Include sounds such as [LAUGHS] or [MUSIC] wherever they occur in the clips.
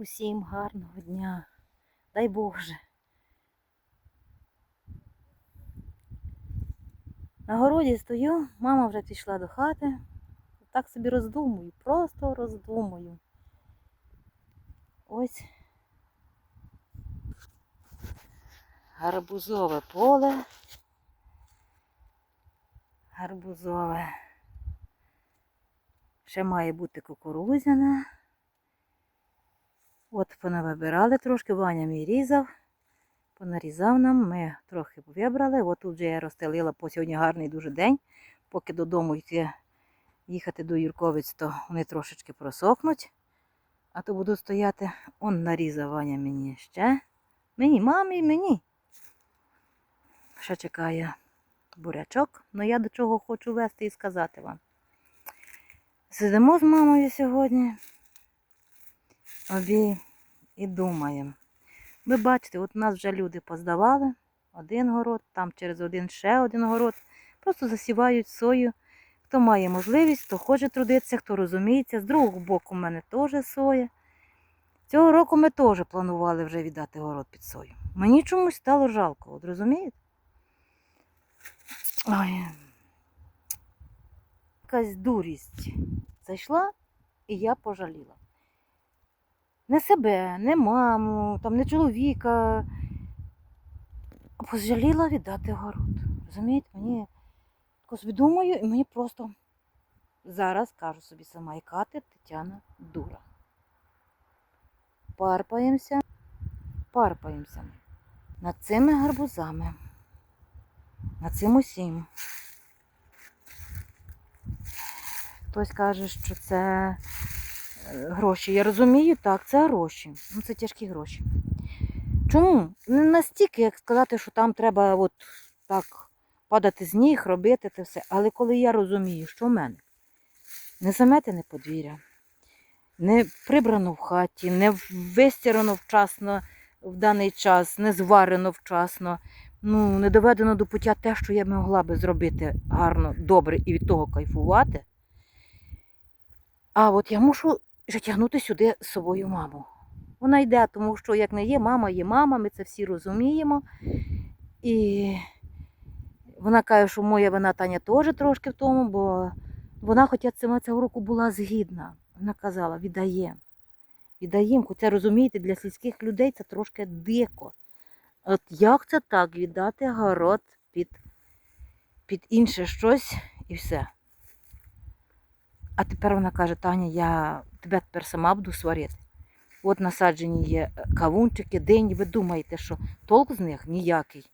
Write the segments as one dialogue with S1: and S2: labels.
S1: Усім гарного дня. Дай Боже. На городі стою, мама вже пішла до хати. Так собі роздумую, просто роздумую. Ось гарбузове поле. Гарбузове. Ще має бути кукурузяне. От понавибирали трошки, Ваня мій різав, понарізав нам, ми трохи вибрали. От тут вже я розстелила, по сьогодні гарний дуже день. Поки додому йти, їхати до Юрковиць, то вони трошечки просохнуть. А то буду стояти, он нарізав Ваня мені ще. Мені, мамі, мені. Ще чекає бурячок, але я до чого хочу вести і сказати вам. Сидимо з мамою сьогодні обі і думаємо. Ви бачите, от нас вже люди поздавали один город, там через один ще один город. Просто засівають сою. Хто має можливість, хто хоче трудитися, хто розуміється. З другого боку, в мене теж соя. Цього року ми теж планували вже віддати город під сою. Мені чомусь стало жалко, от розумієте? Ой. Якась дурість зайшла, і я пожаліла не себе, не маму, там, не чоловіка. Пожаліла віддати город. Розумієте, мені собі думаю, і мені просто зараз кажу собі сама, яка ти Тетяна дура. Парпаємося, парпаємося над цими гарбузами, над цим усім. Хтось каже, що це гроші. Я розумію, так, це гроші. Ну, це тяжкі гроші. Чому? Не настільки, як сказати, що там треба от так падати з ніг, робити це все. Але коли я розумію, що в мене не заметене подвір'я, не прибрано в хаті, не вистірано вчасно в даний час, не зварено вчасно, ну, не доведено до пуття те, що я могла би зробити гарно, добре і від того кайфувати. А от я мушу вже тягнути сюди з собою маму. Вона йде, тому що як не є мама, є мама, ми це всі розуміємо. І вона каже, що моя вина Таня теж трошки в тому, бо вона хоча цього року була згідна. Вона казала, віддає. Віддаємо, хоча розумієте, для сільських людей це трошки дико. От як це так віддати город під, під інше щось і все. А тепер вона каже, Таня, я тебе тепер сама буду сварити. От насаджені є е, кавунчики, дині, ви думаєте, що толк з них ніякий.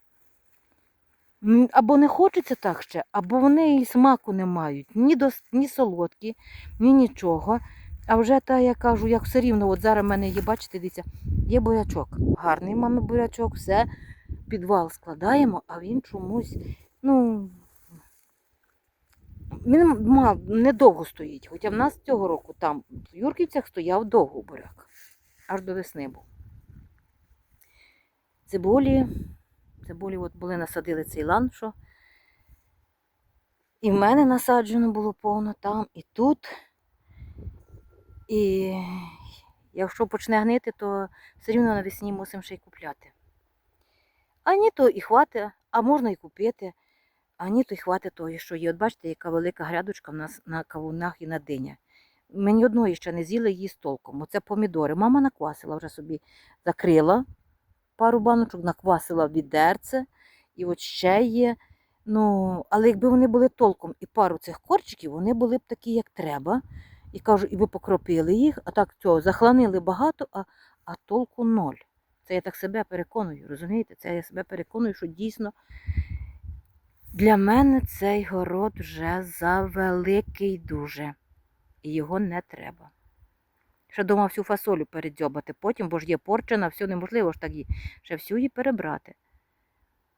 S1: Або не хочеться так ще, або вони і смаку не мають. Ні, дос, ні солодкі, ні нічого. А вже та я кажу, як все рівно, от зараз в мене є, бачите, дивіться, є бурячок. Гарний мами бурячок, все, підвал складаємо, а він чомусь, ну, він мав недовго стоїть. Хоча в нас цього року там в Юрківцях стояв довго буряк. Аж до весни був. Цибулі. Цибулі от були насадили цей лан, що. І в мене насаджено було повно там, і тут. І якщо почне гнити, то все рівно навесні мусимо ще й купляти. А ні, то і хватить, а можна і купити. А ні, то й хватить того, що є. От бачите, яка велика грядочка в нас на кавунах і на диня. Мені одної ще не з'їли її з толком. Оце помідори. Мама наквасила вже собі, закрила пару баночок, наквасила в відерце. І от ще є. Ну, але якби вони були толком і пару цих корчиків, вони були б такі, як треба. І кажу, і ви покропили їх, а так цього захланили багато, а, а толку ноль. Це я так себе переконую, розумієте? Це я себе переконую, що дійсно для мене цей город вже завеликий дуже. І його не треба. Ще дома всю фасолю передзьобати потім, бо ж є порчена, все неможливо ж так її. Ще всю її перебрати.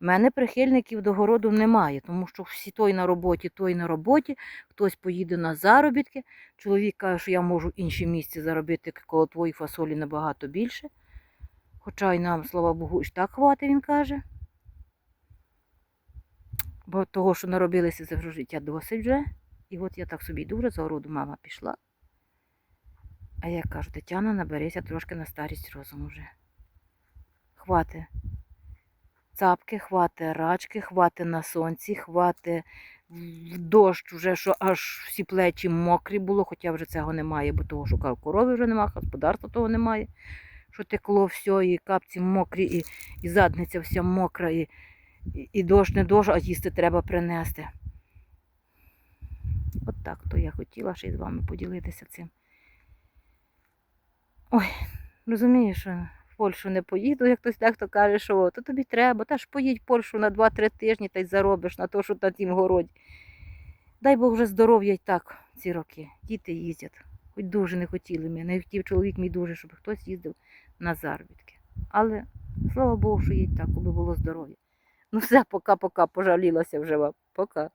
S1: У мене прихильників до городу немає, тому що всі той на роботі, той на роботі, хтось поїде на заробітки. Чоловік каже, що я можу інші місці заробити, коли твої фасолі набагато більше. Хоча й нам, слава Богу, і так хватить, він каже. Бо того, що наробилися за життя досить вже. І от я так собі йду вже за городу, мама пішла. А я кажу, Тетяна, наберися трошки на старість розуму вже. Хвати цапки, хвати рачки, хвати на сонці, хвати в дощ, уже що аж всі плечі мокрі було, хоча вже цього немає, бо того шукав корови вже немає, господарства того немає. Що текло все, і капці мокрі, і, і задниця вся мокра, і, і, дощ не дощ, а їсти треба принести. От так то я хотіла ще й з вами поділитися цим. Ой, розумієш, що в Польщу не поїду, як хтось дехто каже, що то тобі треба, та ж поїдь в Польщу на 2-3 тижні та й заробиш на те, що на тім городі. Дай Бог вже здоров'я й так ці роки. Діти їздять. Хоч дуже не хотіли ми. Не хотів чоловік мій дуже, щоб хтось їздив на заробітки. Але слава Богу, що їй так, аби було здоров'я. Ну [LAUGHS] все, пока-пока, пожалілася вже вам. Пока.